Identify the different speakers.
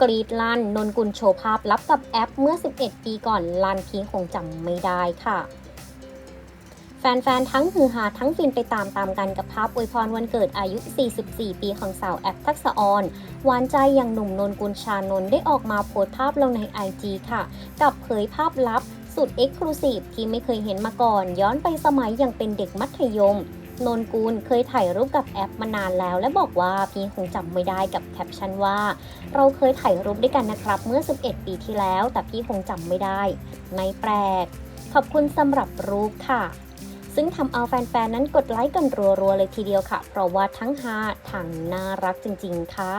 Speaker 1: กรีดลันนนกุลโชว์ภาพลับกับแอปเมื่อ 11 ปีก่อนลันพีคงจำไม่ได้ค่ะ แฟนๆ ทั้งฮือฮาทั้งฟินไปตามตามๆกันกับภาพอวยพรวันเกิดอายุ 44 ปีของสาวแอปทักษออนหวานใจอย่างหนุ่มนนกุลชานนได้ออกมาโพสภาพลงใน IG ค่ะ กับเผยภาพลับสุดเอ็กซ์คลูซีฟที่ไม่เคยเห็นมาก่อน ย้อนไปสมัยยังเป็นเด็กมัธยม นนกุลเคยถ่ายรูปกับแอปมานานแล้ว และบอกว่าพี่คงจำไม่ได้กับแคปชั่นว่า เราเคยถ่ายรูปด้วยกันนะครับเมื่อ 11 ปีที่แล้ว แต่พี่คงจำไม่ได้ ไม่แปลก ขอบคุณสำหรับรูปค่ะ ซึ่งทำเอาแฟนๆ นั้นกดไลค์กันรัวๆเลยทีเดียวค่ะ เพราะว่าทั้งฮาทั้งน่ารักจริง ๆ ค่ะ